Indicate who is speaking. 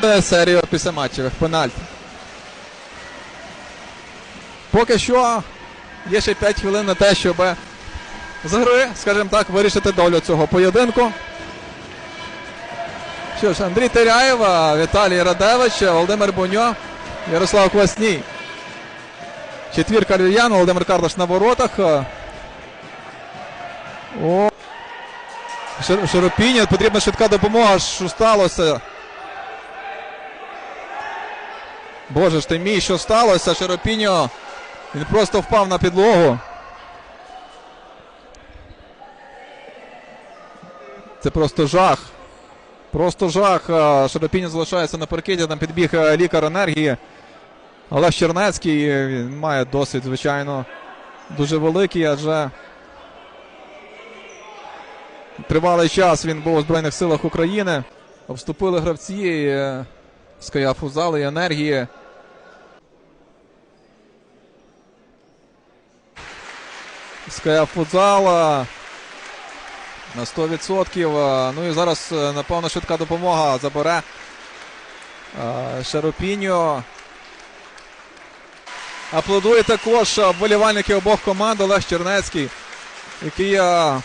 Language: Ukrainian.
Speaker 1: команди серію після матчевих пенальті. Поки що є ще 5 хвилин на те, щоб з гри, скажімо так, вирішити долю цього поєдинку. Що ж, Андрій Теряєв, Віталій Радевич, Володимир Буньо, Ярослав Квасній. Четвірка львів'ян, Володимир Карлаш на воротах. О, Шир- Широпіні, потрібна швидка допомога. Що сталося? Боже ж ти мій, що сталося? Широпіньо. Він просто впав на підлогу. Це просто жах. Просто жах. Широпіньо залишається на паркеті, там підбіг е, лікар енергії. Олег Чернецький е, він має досвід, звичайно, дуже великий, адже тривалий час він був у Збройних силах України. Обступили гравці е, з Каяфу зали і енергії. З Каяфу на 100%. Ну і зараз, е, напевно, швидка допомога забере е, Шаропіньо. Аплодує також вболівальники обох команд Олег Чернецький, який е,